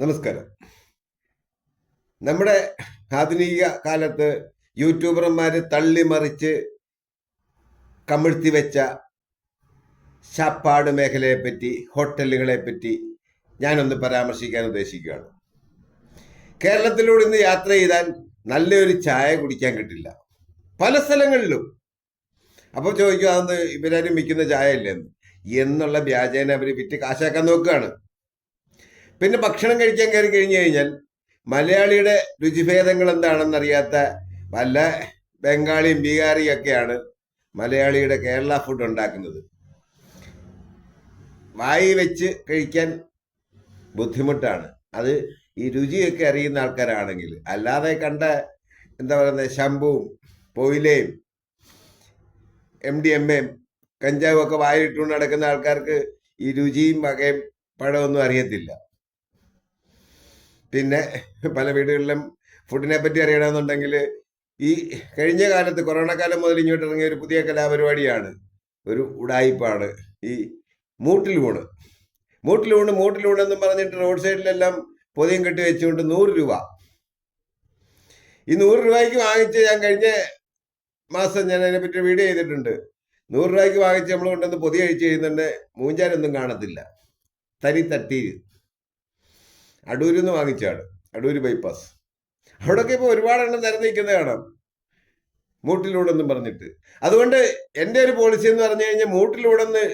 നമസ്കാരം. നമ്മുടെ ആധുനിക കാലത്ത് യൂട്യൂബർമാര് തള്ളിമറിച്ച് കമിഴ്ത്തി വെച്ച ശാപ്പാട് മേഖലയെ പറ്റി ഹോട്ടലുകളെ പറ്റി ഞാനൊന്ന് പരാമർശിക്കാൻ ഉദ്ദേശിക്കുകയാണ്. കേരളത്തിലൂടെ ഇന്ന് യാത്ര ചെയ്താൽ നല്ലൊരു ചായ കുടിക്കാൻ കിട്ടില്ല. പല സ്ഥലങ്ങളിലും. അപ്പോൾ ചോദിക്കും അതൊന്ന് ഇവരാരും വിൽക്കുന്ന ചായ ഇല്ലെന്ന്. എന്നുള്ള വ്യാജേന അവർ വിറ്റ് കാശാക്കാൻ നോക്കുകയാണ്. പിന്നെ ഭക്ഷണം കഴിക്കാൻ കയറി കഴിഞ്ഞു കഴിഞ്ഞാൽ മലയാളിയുടെ രുചിഭേദങ്ങൾ എന്താണെന്നറിയാത്ത വല്ല ബംഗാളിയും ബീഹാറിയും ഒക്കെയാണ് മലയാളിയുടെ കേരള ഫുഡ് ഉണ്ടാക്കുന്നത്. വായി വെച്ച് കഴിക്കാൻ ബുദ്ധിമുട്ടാണ്. അത് ഈ രുചിയൊക്കെ അറിയുന്ന ആൾക്കാരാണെങ്കിൽ അല്ലാതെ കണ്ട എന്താ പറയുന്നത് ശംഭുവും പൊയിലയും എം ഡി എം എയും കഞ്ചാവും ഒക്കെ വായിട്ടുകൊണ്ട് നടക്കുന്ന ആൾക്കാർക്ക് ഈ രുചിയും വകയും പഴമൊന്നും അറിയത്തില്ല. പിന്നെ പല വീടുകളിലും ഫുഡിനെ പറ്റി അറിയണമെന്നുണ്ടെങ്കിൽ ഈ കഴിഞ്ഞ കാലത്ത് കൊറോണ കാലം മുതൽ ഇങ്ങോട്ട് ഇറങ്ങിയ ഒരു പുതിയ കലാപരിപാടിയാണ്. ഒരു ഉടായിപ്പാണ്. ഈ മൂട്ടിലൂണ് മൂട്ടിലൂണ് മൂട്ടിലൂണ് എന്നും പറഞ്ഞിട്ട് റോഡ് സൈഡിലെല്ലാം പൊതിയും കെട്ടി വെച്ചുകൊണ്ട് നൂറ് രൂപ. ഈ നൂറ് രൂപയ്ക്ക് വാങ്ങിച്ച് ഞാൻ കഴിഞ്ഞ മാസം ഞാൻ അതിനെപ്പറ്റി വീഡിയോ ചെയ്തിട്ടുണ്ട്. നൂറ് രൂപയ്ക്ക് വാങ്ങിച്ച് നമ്മൾ കൊണ്ടുവന്ന് പൊതി കഴിച്ച് കഴിയുന്നുണ്ട്. മൂഞ്ചാനൊന്നും കാണത്തില്ല. തരി തട്ടീര് അടൂരിൽ നിന്ന് വാങ്ങിച്ചാണ് അടൂര് ബൈപ്പാസ് അവിടെയൊക്കെ ഇപ്പോൾ ഒരുപാട് എണ്ണം നിരന്ന് നിൽക്കുന്നത് കാണാം. മൂട്ടിലൂടെന്നും പറഞ്ഞിട്ട്. അതുകൊണ്ട് എന്റെ ഒരു പോളിസി എന്ന് പറഞ്ഞു കഴിഞ്ഞാൽ മൂട്ടിലൂടെ നിന്ന്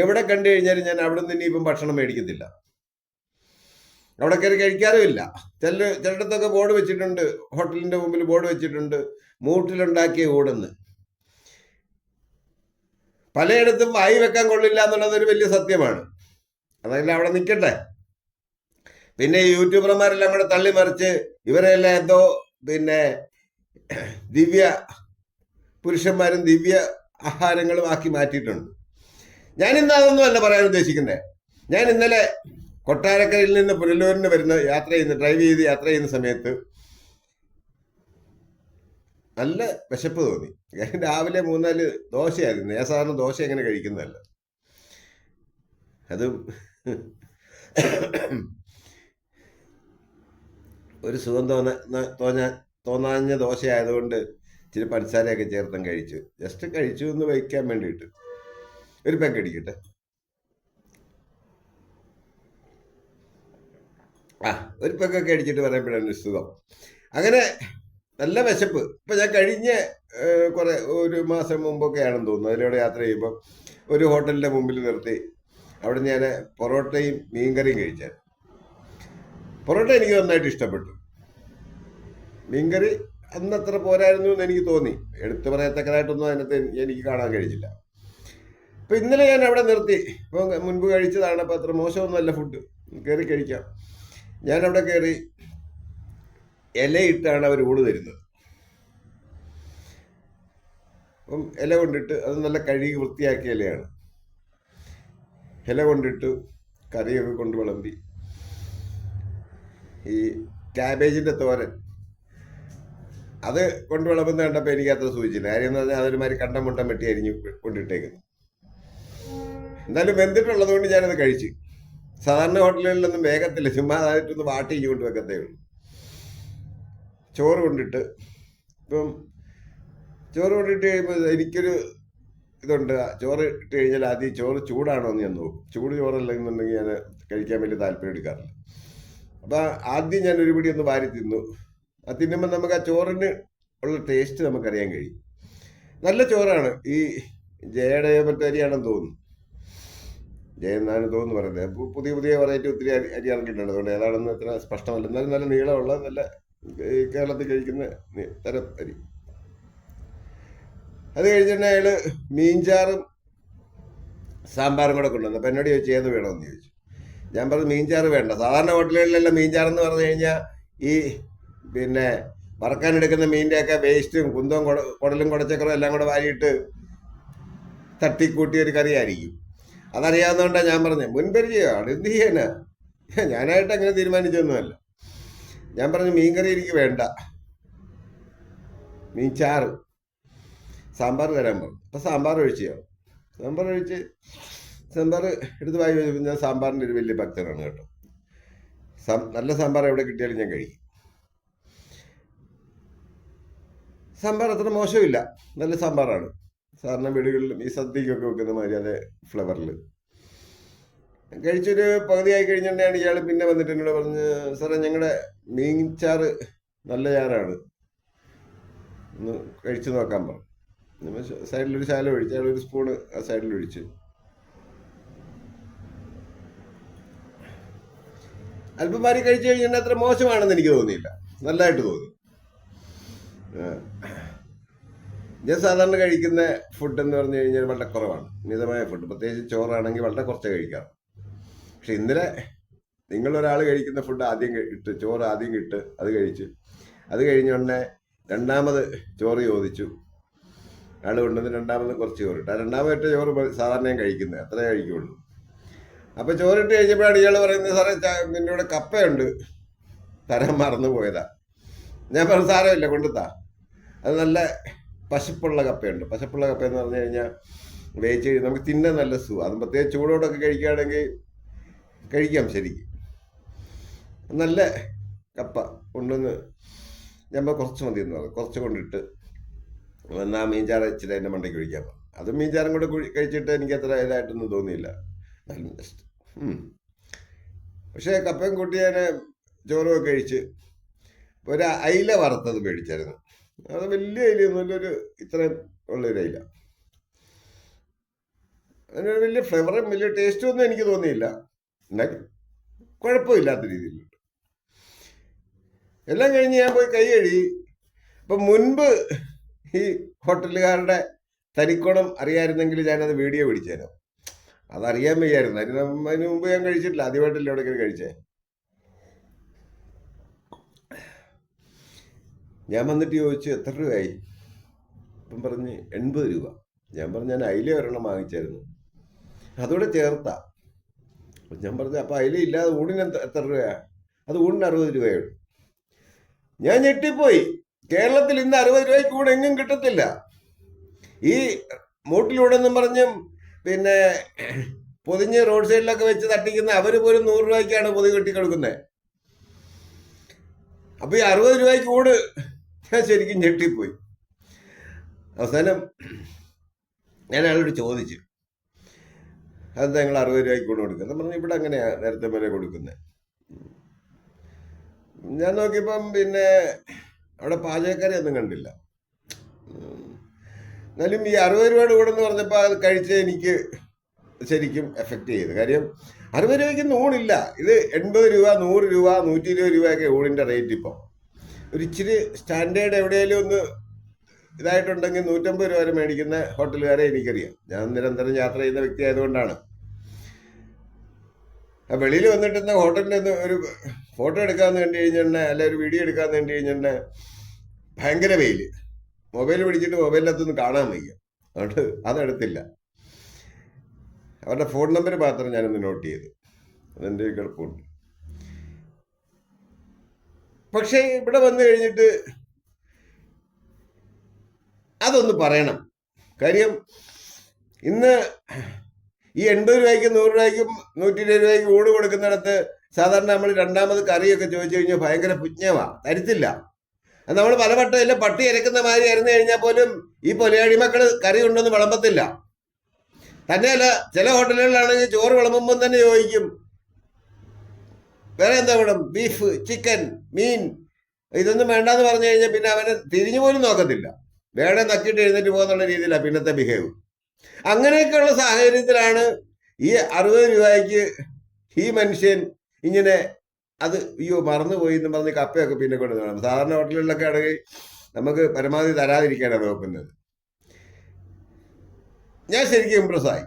എവിടെ കണ്ടു കഴിഞ്ഞാലും ഞാൻ അവിടെ നിന്ന് ഇനിയിപ്പം ഭക്ഷണം മേടിക്കത്തില്ല. അവിടെ കയറി കഴിക്കാറുമില്ല ചില ചിലയിടത്തൊക്കെ ബോർഡ് വെച്ചിട്ടുണ്ട്. ഹോട്ടലിന്റെ മുമ്പിൽ ബോർഡ് വെച്ചിട്ടുണ്ട്. മൂട്ടിലുണ്ടാക്കിയ ഊടെന്ന്. പലയിടത്തും വായി വെക്കാൻ കൊള്ളില്ല എന്നുള്ളത് ഒരു വലിയ സത്യമാണ്. അതല്ല അവിടെ നിൽക്കട്ടെ. പിന്നെ യൂട്യൂബർമാരെല്ലാം കൂടെ തള്ളിമറിച്ച് ഇവരെല്ലാം എന്തോ പിന്നെ ദിവ്യ പുരുഷന്മാരും ദിവ്യ ആഹാരങ്ങളും ആക്കി മാറ്റിയിട്ടുണ്ട്. ഞാൻ ഇന്ന് അതൊന്നും അല്ല പറയാൻ ഉദ്ദേശിക്കുന്നത് ഞാൻ ഇന്നലെ കൊട്ടാരക്കരയിൽ നിന്ന് പുനലൂരിന് വരുന്ന യാത്ര ചെയ്യുന്ന ഡ്രൈവ് ചെയ്ത് യാത്ര ചെയ്യുന്ന സമയത്ത് നല്ല വിശപ്പ് തോന്നി. ഞാൻ രാവിലെ മൂന്നാൽ ദോശയായിരുന്നു. ഞാൻ സാധാരണ ദോശ എങ്ങനെ കഴിക്കുന്നതല്ല. അതും ഒരു സുഖം തോന്ന തോന്ന തോന്നാഞ്ഞ ദോശയായതുകൊണ്ട് ഇച്ചിരി പഞ്ചസാരയൊക്കെ ചേർത്തും കഴിച്ചു. ജസ്റ്റ് കഴിച്ചു എന്ന് വയ്ക്കാൻ വേണ്ടിയിട്ട്. ഒരു പെഗ് അടിക്കട്ടെ. ആ ഒരു പെഗ്ഗൊക്കെ അടിച്ചിട്ട് പറയുമ്പോഴാണ് സുഖം. അങ്ങനെ നല്ല വിശപ്പ്. ഇപ്പം ഞാൻ കഴിഞ്ഞ കുറേ ഒരു മാസം മുമ്പൊക്കെ ആണെന്ന് തോന്നുന്നു. അതിലൂടെ യാത്ര ചെയ്യുമ്പോൾ ഒരു ഹോട്ടലിന്റെ മുമ്പിൽ നിർത്തി. അവിടെ ഞാൻ പൊറോട്ടയും മീൻകറിയും കഴിച്ചാൽ പൊറോട്ട എനിക്ക് നന്നായിട്ട് ഇഷ്ടപ്പെട്ടു. മീൻകറി അന്നത്ര പോരായിരുന്നു എന്ന് എനിക്ക് തോന്നി. എടുത്തു പറയത്തക്കതായിട്ടൊന്നും അതിനകത്ത് എനിക്ക് കാണാൻ കഴിഞ്ഞില്ല. അപ്പം ഇന്നലെ ഞാൻ അവിടെ നിർത്തി. ഇപ്പം മുൻപ് കഴിച്ചതാണ് അപ്പം അത്ര മോശമൊന്നുമല്ല ഫുഡ് കയറി കഴിക്കാം. ഞാൻ അവിടെ കയറി ഇലയിട്ടാണ് അവർ ഊട് തരുന്നത്. അപ്പം ഇല കൊണ്ടിട്ട് അത് നല്ല കഴുകി വൃത്തിയാക്കിയ ഇലയാണ്. ഇല കൊണ്ടിട്ട് കറിയൊക്കെ കൊണ്ട് വിളമ്പി. ഈ ക്യാബേജിന്റെ തോരൻ. അത് കൊണ്ട് വിളമ്പുന്ന കണ്ടപ്പോൾ എനിക്ക് അത്ര സൂചിച്ചില്ല. കാര്യം എന്ന് പറഞ്ഞാൽ അതൊരുമാതിരി കണ്ടം മുട്ടം വെട്ടി അരിഞ്ഞ് കൊണ്ടിട്ടേക്കുന്നു. എന്നാലും വെന്തിട്ടുള്ളത് കൊണ്ട് ഞാനത് കഴിച്ചു. സാധാരണ ഹോട്ടലുകളിലൊന്നും വേഗത്തില്ല. ചുമ്മാ അതായിട്ടൊന്ന് വാട്ടി കൊണ്ട് വെക്കത്തേ ഉള്ളൂ. ചോറ് കൊണ്ടിട്ട് ഇപ്പം ചോറ് കൊണ്ടിട്ട് കഴിയുമ്പോൾ എനിക്കൊരു ഇതുണ്ട്. ചോറ് ഇട്ട് കഴിഞ്ഞാൽ ആദ്യം ചോറ് ചൂടാണോ എന്ന് ഞാൻ നോക്കും. ചൂട് ചോറല്ലെന്നുണ്ടെങ്കിൽ ഞാൻ കഴിക്കാൻ വലിയ താല്പര്യം എടുക്കാറില്ല. അപ്പം ആദ്യം ഞാൻ ഒരു പിടി ഒന്ന് വാരി തിന്നു. അത് തിന്നുമ്പോൾ നമുക്ക് ആ ചോറിന് ഉള്ള ടേസ്റ്റ് നമുക്കറിയാൻ കഴിയും. നല്ല ചോറാണ്. ഈ ജയയുടെ മറ്റേ അരിയാണെന്ന് തോന്നുന്നു. ജയ എന്നാണ് തോന്നുന്നു പറയുന്നത്. അപ്പോൾ പുതിയ പുതിയ വെറൈറ്റി ഒത്തിരി അരി അരി ഇറങ്ങിയിട്ടുണ്ട്. അതുകൊണ്ട് ഏതാണെന്ന് അത്ര സ്പഷ്ടമല്ല. എന്നാലും നല്ല നീളമുള്ള നല്ല കേരളത്തിൽ കഴിക്കുന്ന തര അരി. അത് കഴിഞ്ഞിട്ട് അയാൾ മീൻചാറും സാമ്പാറും കൂടെ കൊണ്ടുവന്നു. അപ്പം എന്നോട് ചോദിച്ചു ഏത് വേണമെന്ന് ചോദിച്ചു? ഞാൻ പറഞ്ഞു മീൻചാറ് വേണ്ട. സാധാരണ ഹോട്ടലുകളിലെല്ലാം മീൻചാറെന്ന് പറഞ്ഞു കഴിഞ്ഞാൽ ഈ പിന്നെ വറക്കാനെടുക്കുന്ന മീനിന്റെയൊക്കെ വേസ്റ്റും കുന്തവും കുട കുടലും കുടച്ചക്കറും എല്ലാം കൂടെ വാരിയിട്ട് തട്ടിക്കൂട്ടിയ ഒരു കറിയായിരിക്കും. അതറിയാവുന്നതുകൊണ്ടാണ് ഞാൻ പറഞ്ഞത് മുൻപരിചയമാണ്. എന്ത് ചെയ്യാനാ? ഞാനായിട്ട് അങ്ങനെ തീരുമാനിച്ചൊന്നുമല്ല. ഞാൻ പറഞ്ഞു മീൻകറി എനിക്ക് വേണ്ട. മീൻ ചാറ് സാമ്പാർ തരാൻ പറഞ്ഞു. അപ്പം സാമ്പാർ ഒഴിച്ചു സാമ്പാർ ഒഴിച്ച് സാമ്പാർ എടുത്ത് വായി ഞാൻ സാമ്പാറിന്റെ ഒരു വലിയ ഭക്തനാണ് കേട്ടോ. നല്ല സാമ്പാർ എവിടെ കിട്ടിയാലും ഞാൻ കഴിക്കും. സാമ്പാർ അത്ര മോശമില്ല. നല്ല സാമ്പാറാണ്. സാധാരണ വീടുകളിലും ഈ സദ്യക്കൊക്കെ വെക്കുന്ന മാതിരി അതേ ഫ്ലവറിൽ കഴിച്ചൊരു പകുതിയായി കഴിഞ്ഞിട്ടാണ് ഇയാൾ പിന്നെ വന്നിട്ട് എന്നോട് പറഞ്ഞ് സാറേ ഞങ്ങളുടെ മീൻ ചാറ് നല്ല ചാറാണ്. ഒന്ന് കഴിച്ചു നോക്കാൻ പറഞ്ഞു. സൈഡിലൊരു ശാല ഒഴിച്ച് അയാൾ ഒരു സ്പൂണ് ആ സൈഡിൽ ഒഴിച്ച് അല്പം മാറി കഴിച്ചു കഴിഞ്ഞാൽ അത്ര മോശമാണെന്ന് എനിക്ക് തോന്നിയില്ല. നല്ലതായിട്ട് തോന്നി. ഞാൻ സാധാരണ കഴിക്കുന്ന ഫുഡ് എന്ന് പറഞ്ഞു കഴിഞ്ഞാൽ വളരെ കുറവാണ്. മിതമായ ഫുഡ് പ്രത്യേകിച്ച് ചോറാണെങ്കിൽ വളരെ കുറച്ച് കഴിക്കാം പക്ഷെ ഇന്നലെ നിങ്ങളൊരാൾ കഴിക്കുന്ന ഫുഡ് ആദ്യം ഇട്ട് ചോറ് ആദ്യം ഇട്ട് അത് കഴിച്ച്. അത് കഴിഞ്ഞ ഉടനെ രണ്ടാമത് ചോറ് ചോദിച്ചു. ആൾ കൊണ്ടുവന്ന് രണ്ടാമത് കുറച്ച് ചോറിട്ട് ആ രണ്ടാമത്തെ ചോറ് സാധാരണ ഞാൻ കഴിക്കുന്നത് അത്രേ കഴിക്കുള്ളൂ. അപ്പൊ ചോറിട്ട് കഴിഞ്ഞപ്പോഴാണ് ഇയാൾ പറയുന്നത് സാറേ നിന്റെ ഇവിടെ കപ്പയുണ്ട്. തരാൻ മറന്നു പോയതാ. ഞാൻ പറഞ്ഞു സാരമില്ല കൊണ്ടുത്താ അത് നല്ല പശുപ്പുള്ള കപ്പയുണ്ട്. പശുപ്പുള്ള കപ്പ എന്ന് പറഞ്ഞു കഴിഞ്ഞാൽ വേവിച്ച് നമുക്ക് തിന്നാൻ നല്ല സുഖം. അതും പ്രത്യേകിച്ച് ചൂടോടൊക്കെ കഴിക്കുകയാണെങ്കിൽ കഴിക്കാം ശരിക്കും. നല്ല കപ്പ കൊണ്ടുവന്ന് ഞാൻ കുറച്ച് മതി എന്ന് പറഞ്ഞു. കുറച്ച് കൊണ്ടിട്ട് എന്നാൽ മീൻചാറ് ഇച്ചിരി അതിന്റെ മണ്ടയ്ക്ക് ഒഴിക്കാൻ അത് മീൻചാറും കൂടെ കുഴി- കഴിച്ചിട്ട് എനിക്ക് അത്ര ഇതായിട്ടൊന്നും തോന്നിയില്ല. ഉം. പക്ഷേ കപ്പയും കൂട്ടി ഞാൻ കഴിച്ച് ഒരു അയില വറുത്തത് മേടിച്ചായിരുന്നു. അത് വലിയ അയിലൊന്നുമില്ല ഒരു ഇത്രയും ഉള്ളൊരു അയില. അതിനൊരു വലിയ ഫ്ലേവറും വലിയ ടേസ്റ്റും ഒന്നും എനിക്ക് തോന്നിയില്ല. എന്നാൽ കുഴപ്പമില്ലാത്ത രീതിയിലുണ്ട്. എല്ലാം കഴിഞ്ഞ് ഞാൻ പോയി കൈ കഴുകി. അപ്പം മുൻപ് ഈ ഹോട്ടലുകാരുടെ തനിക്കോണം അറിയാമായിരുന്നെങ്കിൽ ഞാനത് വീഡിയോ പിടിച്ചേനോ. അതറിയാൻ വയ്യായിരുന്നു. നമ്മ- അതിന് മുമ്പ് ഞാൻ കഴിച്ചിട്ടില്ല. ആദ്യമായിട്ടല്ലേ എവിടെയെങ്കിലും കഴിച്ചേ. ഞാൻ വന്നിട്ട് ചോദിച്ചു എത്ര രൂപയായി? അപ്പം പറഞ്ഞ് എൺപത് രൂപ. ഞാൻ പറഞ്ഞു ഞാൻ അയില ഒരെണ്ണം വാങ്ങിച്ചായിരുന്നു. അതോടെ ചേർത്താ. ഞാൻ പറഞ്ഞു അപ്പം അയില ഇല്ലാതെ ഊണിന് എത്ര രൂപയാ? അത് ഊണിന് അറുപത് രൂപയുള്ളൂ ഞാൻ ഞെട്ടിപ്പോയി. കേരളത്തിൽ ഇന്ന് അറുപത് രൂപയ്ക്ക് ഊണ് എങ്ങും കിട്ടത്തില്ല. ഈ മൂട്ടിലൂടെ എന്നും പറഞ്ഞും പിന്നെ പൊതിഞ്ഞ് റോഡ് സൈഡിലൊക്കെ വെച്ച് തട്ടിക്കുന്ന അവർ പോലും നൂറ് രൂപയ്ക്കാണ് പൊതി കെട്ടി കൊടുക്കുന്നത് അപ്പൊ ഈ അറുപത് രൂപയ്ക്ക് കൂട് ഞാൻ ശരിക്കും ഞെട്ടിപ്പോയി. അവസാനം ഞാൻ അയാളോട് ചോദിച്ചു അത് ഞങ്ങൾ അറുപത് രൂപയ്ക്ക് കൂടെ കൊടുക്കുന്നത്? പറഞ്ഞു ഇവിടെ അങ്ങനെയാ നേരത്തെ വരെ കൊടുക്കുന്നത്? ഞാൻ നോക്കിയപ്പം പിന്നെ അവിടെ പാചകക്കാരെ ഒന്നും കണ്ടില്ല. എന്നാലും ഈ അറുപത് രൂപയുടെ കൂടെ എന്ന് പറഞ്ഞപ്പോൾ അത് കഴിച്ച് എനിക്ക് ശരിക്കും എഫക്റ്റ് ചെയ്തു. കാര്യം അറുപത് രൂപയ്ക്ക് നൂണില്ല. ഇത് എൺപത് രൂപ നൂറ് രൂപ നൂറ്റി ഇരുപത് രൂപയൊക്കെ ഊണിന്റെ റേറ്റ് ഇപ്പോൾ ഒരു ഇച്ചിരി സ്റ്റാൻഡേർഡ് എവിടെയെങ്കിലും ഒന്ന് ഇതായിട്ടുണ്ടെങ്കിൽ നൂറ്റമ്പത് രൂപ വരെ മേടിക്കുന്ന ഹോട്ടലുകാരെ എനിക്കറിയാം. ഞാൻ നിരന്തരം യാത്ര ചെയ്യുന്ന വ്യക്തി ആയതുകൊണ്ടാണ്. വെളിയിൽ വന്നിട്ട് ഇന്ന് ഹോട്ടലിൽ നിന്ന് ഒരു ഫോട്ടോ എടുക്കാമെന്ന് കണ്ടു കഴിഞ്ഞിട്ടുണ്ടെങ്കിൽ അല്ലെ ഒരു വീഡിയോ എടുക്കാമെന്ന് കണ്ടു കഴിഞ്ഞിട്ടുണ്ടെങ്കിൽ ഭയങ്കര വെയിൽ മൊബൈൽ പിടിച്ചിട്ട് മൊബൈലിനകത്തൊന്നും കാണാൻ വയ്യ. അതുകൊണ്ട് അതെടുത്തില്ല. അവരുടെ ഫോൺ നമ്പർ മാത്രം ഞാനൊന്ന് നോട്ട് ചെയ്തു. അതെന്റെ ഒരു കിടപ്പുണ്ട്. പക്ഷേ ഇവിടെ വന്നു കഴിഞ്ഞിട്ട് അതൊന്ന് പറയണം. കാര്യം ഇന്ന് ഈ എൺപത് രൂപയ്ക്കും നൂറ് രൂപയ്ക്കും നൂറ്റി ഇരുപത് രൂപയ്ക്കും ഊട് കൊടുക്കുന്നിടത്ത് സാധാരണ നമ്മൾ രണ്ടാമത് കറിയൊക്കെ ചോദിച്ചു കഴിഞ്ഞാൽ ഭയങ്കര പുജ്ഞമാണ് തരുത്തില്ല. നമ്മൾ പലവട്ടം ഇല്ല പട്ടി ഇരക്കുന്ന മാതിരി ഇറന്നു കഴിഞ്ഞാൽ പോലും ഈ പൊലയാടി മക്കൾ കറി ഉണ്ടെന്ന് വിളമ്പത്തില്ല. തന്നെയല്ല ചില ഹോട്ടലുകളിലാണെങ്കിൽ ചോറ് വിളമ്പുമ്പോൾ തന്നെ ചോദിക്കും. വേറെ എന്താ വേണം ബീഫ് ചിക്കൻ മീൻ ഇതൊന്നും വേണ്ടാന്ന് പറഞ്ഞു കഴിഞ്ഞാൽ പിന്നെ അവനെ തിരിഞ്ഞു പോലും നോക്കത്തില്ല. വേണേ നക്കിട്ട് എഴുന്നേറ്റ് പോകുന്നുള്ള രീതിയിലാണ് പിന്നത്തെ ബിഹേവ് അങ്ങനെയൊക്കെയുള്ള സാഹചര്യത്തിലാണ് ഈ അറുപത് രൂപയ്ക്ക് ഈ മനുഷ്യൻ ഇങ്ങനെ അത് അയ്യോ മറന്നുപോയി എന്ന് പറഞ്ഞ് കപ്പയൊക്കെ പിന്നെ കൊണ്ട് സാധാരണ ഹോട്ടലുകളിലൊക്കെ ആണെങ്കിൽ നമുക്ക് പരമാവധി തരാതിരിക്കാനാണ് നോക്കുന്നത്. ഞാൻ ശരിക്കും ഇമ്പ്രസ് ആയി.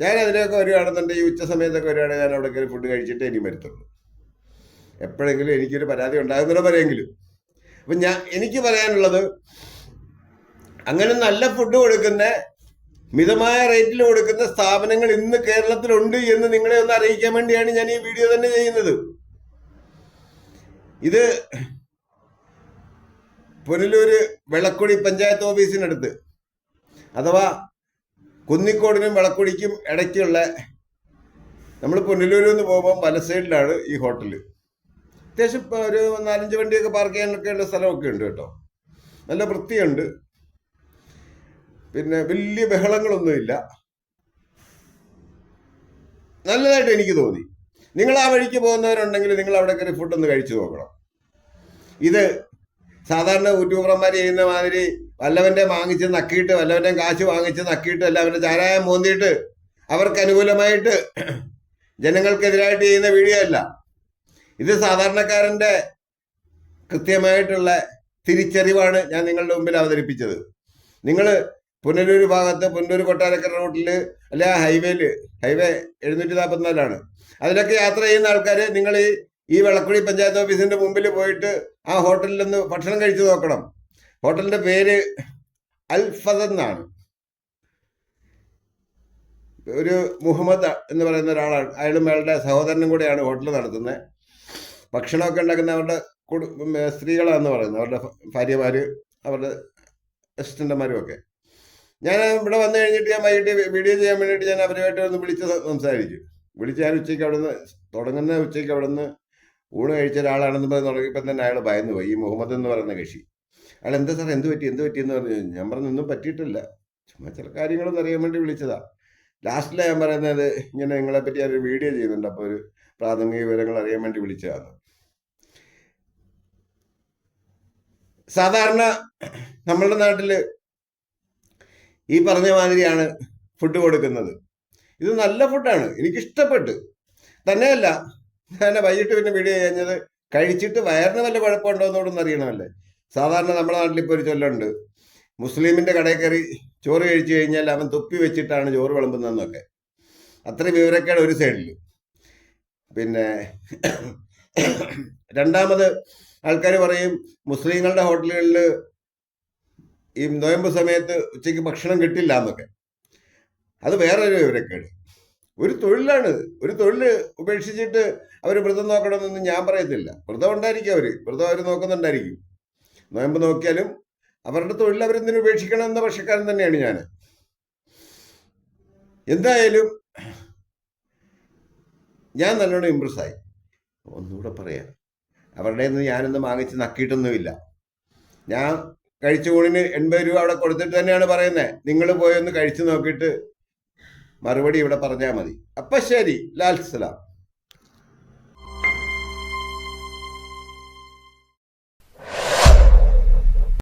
ഞാൻ അതിനൊക്കെ വരികയാണെന്നുണ്ടെങ്കിൽ ഈ ഉച്ച സമയത്തൊക്കെ വരുവാണെങ്കിൽ ഞാൻ അവിടെ കയറി ഫുഡ് കഴിച്ചിട്ട് ഇനി വരുത്തുള്ളൂ. എപ്പോഴെങ്കിലും എനിക്കൊരു പരാതി ഉണ്ടാകുന്നില്ല പറയെങ്കിലും. അപ്പം ഞാൻ എനിക്ക് പറയാനുള്ളത് അങ്ങനെ നല്ല ഫുഡ് കൊടുക്കുന്ന മിതമായ റേറ്റിൽ കൊടുക്കുന്ന സ്ഥാപനങ്ങൾ ഇന്ന് കേരളത്തിലുണ്ട് എന്ന് നിങ്ങളെ ഒന്ന് അറിയിക്കാൻ വേണ്ടിയാണ് ഞാൻ ഈ വീഡിയോ തന്നെ ചെയ്യുന്നത്. ഇത് പുനലൂര് വെളക്കുടി പഞ്ചായത്ത് ഓഫീസിനടുത്ത് അഥവാ കുന്നിക്കോടിനും വെളക്കുടിക്കും ഇടയ്ക്കുള്ള നമ്മൾ പുനലൂരിൽ നിന്ന് പോകുമ്പോൾ പല സൈഡിലാണ് ഈ ഹോട്ടൽ അത്യാവശ്യം ഒരു നാലഞ്ച് വണ്ടിയൊക്കെ പാർക്ക് ചെയ്യാനൊക്കെ ഉള്ള സ്ഥലമൊക്കെ ഉണ്ട് കേട്ടോ. നല്ല വൃത്തിയുണ്ട്. പിന്നെ വലിയ ബഹളങ്ങളൊന്നുമില്ല. നല്ലതായിട്ട് എനിക്ക് തോന്നി. നിങ്ങൾ ആ വഴിക്ക് പോകുന്നവരുണ്ടെങ്കിൽ നിങ്ങൾ അവിടെ കയറി ഒന്ന് കഴിച്ചു നോക്കണം. ഇത് സാധാരണ യൂട്യൂബർമാർ ചെയ്യുന്ന മാതിരി വല്ലവന്റെ വാങ്ങിച്ച് നക്കിയിട്ട് വല്ലവന്റെ കാശ് വാങ്ങിച്ച് നക്കിയിട്ട് എല്ലാവരുടെ ചാരായം മോന്തിയിട്ട് അവർക്ക് അനുകൂലമായിട്ട് ജനങ്ങൾക്കെതിരായിട്ട് ചെയ്യുന്ന വീഡിയോ അല്ല. ഇത് സാധാരണക്കാരന്റെ കൃത്യമായിട്ടുള്ള തിരിച്ചറിവാണ് ഞാൻ നിങ്ങളുടെ മുമ്പിൽ അവതരിപ്പിച്ചത്. നിങ്ങൾ പുനലൂർ ഭാഗത്ത് പുനലൂർ കൊട്ടാരക്കര റൂട്ടിൽ അല്ലെ ഹൈവേയിൽ ഹൈവേ എഴുന്നൂറ്റി നാൽപ്പത്തിനാലാണ് അതിലൊക്കെ യാത്ര ചെയ്യുന്ന ആൾക്കാർ നിങ്ങൾ ഈ ഈ വെളക്കുഴി പഞ്ചായത്ത് ഓഫീസിന്റെ മുമ്പിൽ പോയിട്ട് ആ ഹോട്ടലിൽ ഒന്ന് ഭക്ഷണം കഴിച്ചു നോക്കണം. ഹോട്ടലിന്റെ പേര് അൽഫദ് എന്നാണ്. ഒരു മുഹമ്മദ് എന്ന് പറയുന്ന ഒരാളാണ്. അയാളും അയാളുടെ സഹോദരനും കൂടെയാണ് ഹോട്ടൽ നടത്തുന്നത് ഭക്ഷണമൊക്കെ ഉണ്ടാക്കുന്ന അവരുടെ കുടു സ്ത്രീകളാണെന്ന് പറയുന്നത് അവരുടെ ഭാര്യമാര് അവരുടെ അസിസ്റ്റന്റുമാരും ഒക്കെ ഞാൻ ഇവിടെ വന്നു കഴിഞ്ഞിട്ട് ഞാൻ വൈകിട്ട് വീഡിയോ ചെയ്യാൻ വേണ്ടിയിട്ട് ഞാൻ അവരുമായിട്ട് ഒന്ന് വിളിച്ച് സംസാരിച്ചു. വിളിച്ച് ഞാൻ ഉച്ചയ്ക്ക് അവിടെ നിന്ന് തുടങ്ങുന്ന ഉച്ചയ്ക്ക് അവിടെ നിന്ന് ഊണ് കഴിച്ച ഒരാളാണെന്ന് പറഞ്ഞ് തുടങ്ങിയപ്പോൾ തന്നെ അയാൾ ഭയന്നു പോയി. ഈ മുഹമ്മദ് എന്ന് പറയുന്ന കക്ഷി. അയാൾ എന്താ സാർ എന്ത് പറ്റി? എന്ത് പറ്റി എന്ന് പറഞ്ഞു? ഞാൻ പറഞ്ഞൊന്നും പറ്റിയിട്ടില്ല. ചുമ്മാ ചില കാര്യങ്ങളൊന്നും അറിയാൻ വേണ്ടി വിളിച്ചതാ. ലാസ്റ്റിലാണ് ഞാൻ പറയുന്നത് ഇങ്ങനെ നിങ്ങളെ പറ്റി ഒരു വീഡിയോ ചെയ്യുന്നുണ്ട്. അപ്പോൾ ഒരു പ്രാഥമിക വിവരങ്ങൾ അറിയാൻ വേണ്ടി വിളിച്ചതാണ്. സാധാരണ നമ്മളുടെ നാട്ടിൽ ഈ പറഞ്ഞ മാതിരിയാണ് ഫുഡ് കൊടുക്കുന്നത്. ഇത് നല്ല ഫുഡാണ് എനിക്ക് ഇഷ്ടപ്പെട്ടു തന്നെയല്ല ഞാൻ വൈകിട്ട് പിന്നെ വീഡിയോ കഴിഞ്ഞത് കഴിച്ചിട്ട് വയറിന് വല്ല കുഴപ്പമുണ്ടോ എന്നോടൊന്നും അറിയണമല്ലേ? സാധാരണ നമ്മുടെ നാട്ടിൽ ഇപ്പോൾ ഒരു ചൊല്ലുണ്ട്. മുസ്ലിമിന്റെ കടയിൽ കയറി ചോറ് കഴിച്ചു കഴിഞ്ഞാൽ അവൻ തുപ്പി വെച്ചിട്ടാണ് ചോറ് വിളമ്പുന്നതെന്നൊക്കെ. അത്ര വിവരക്കേട് ഒരു സൈഡിൽ പിന്നെ രണ്ടാമത് ആൾക്കാർ പറയും മുസ്ലിങ്ങളുടെ ഹോട്ടലുകളിൽ ഈ നോയമ്പ് സമയത്ത് ഉച്ചയ്ക്ക് ഭക്ഷണം കിട്ടില്ല എന്നൊക്കെ. അത് വേറൊരു വിവരക്കേട്. ഒരു തൊഴിലാണ്. ഒരു തൊഴിൽ ഉപേക്ഷിച്ചിട്ട് അവർ വ്രതം നോക്കണമെന്നൊന്നും ഞാൻ പറയത്തില്ല. വ്രതം ഉണ്ടായിരിക്കും അവർ വ്രതം അവർ നോക്കുന്നുണ്ടായിരിക്കും. നോയമ്പ് നോക്കിയാലും അവരുടെ തൊഴിൽ അവരെന്തിനു ഉപേക്ഷിക്കണം എന്ന പക്ഷക്കാരൻ തന്നെയാണ് ഞാൻ. എന്തായാലും ഞാൻ നല്ലോണം ഇമ്പ്രസ് ആയി. ഒന്നുകൂടെ പറയാം. അവരുടെ നിന്ന് ഞാനൊന്നും വാങ്ങിച്ച് നക്കിയിട്ടൊന്നുമില്ല. ഞാൻ കഴിച്ച ഊണിന് എൺപത് രൂപ അവിടെ കൊടുത്തിട്ട് തന്നെയാണ് പറയുന്നത് നിങ്ങൾ പോയൊന്ന് കഴിച്ചു നോക്കിയിട്ട് മറുപടി ഇവിടെ പറഞ്ഞാൽ മതി. അപ്പം ശരി. ലാൽ സലാം